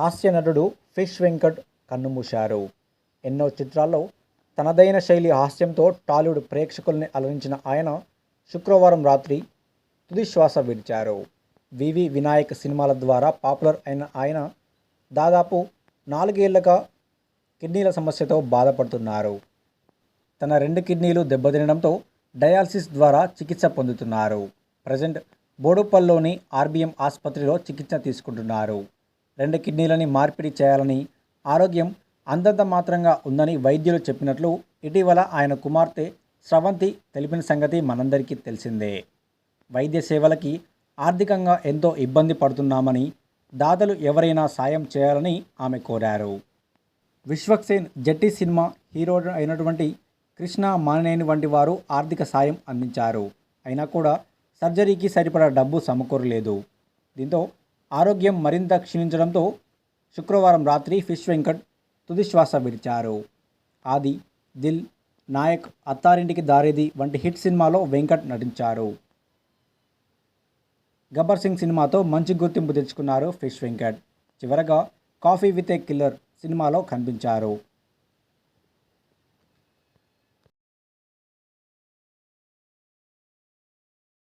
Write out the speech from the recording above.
హాస్య నటుడు ఫిష్ వెంకట్ కన్నుమూశారు. ఎన్నో చిత్రాల్లో తనదైన శైలి హాస్యంతో టాలీవుడ్ ప్రేక్షకుల్ని అలరించిన ఆయన శుక్రవారం రాత్రి తుది శ్వాస విడిచారు. వివి వినాయక్ సినిమాల ద్వారా పాపులర్ అయిన ఆయన దాదాపు నాలుగేళ్ళుగా కిడ్నీల సమస్యతో బాధపడుతున్నారు. తన రెండు కిడ్నీలు దెబ్బతినడంతో డయాలసిస్ ద్వారా చికిత్స పొందుతున్నారు. ప్రజెంట్ బోడుపల్లోని ఆర్బీఎం ఆసుపత్రిలో చికిత్స తీసుకుంటున్నారు. రెండు కిడ్నీలని మార్పిడి చేయాలని ఆరోగ్యం అంతంత మాత్రంగా ఉందని వైద్యులు చెప్పినట్లు ఇటీవల ఆయన కుమార్తె స్రవంతి తెలిపిన సంగతి మనందరికీ తెలిసిందే. వైద్య సేవలకి ఆర్థికంగా ఎంతో ఇబ్బంది పడుతున్నామని దాతలు ఎవరైనా సాయం చేయాలని ఆమె కోరారు. విశ్వక్సేన్ జట్టి సినిమా హీరో అయినటువంటి కృష్ణ మానేని వంటి వారు ఆర్థిక సాయం అందించారు. అయినా కూడా సర్జరీకి సరిపడా డబ్బు సమకూరలేదు. దీంతో ఆరోగ్యం మరింత క్షీణించడంతో శుక్రవారం రాత్రి ఫిష్ వెంకట్ తుది శ్వాస విడిచారు. ఆది దిల్ నాయక్ అత్తారింటికి దారేది వంటి హిట్ సినిమాలో వెంకట్ నటించారు. గబ్బర్ సింగ్ సినిమాతో మంచి గుర్తింపు తెచ్చుకున్నారు ఫిష్ వెంకట్. చివరగా కాఫీ విత్ ఏ కిల్లర్ సినిమాలో కనిపించారు.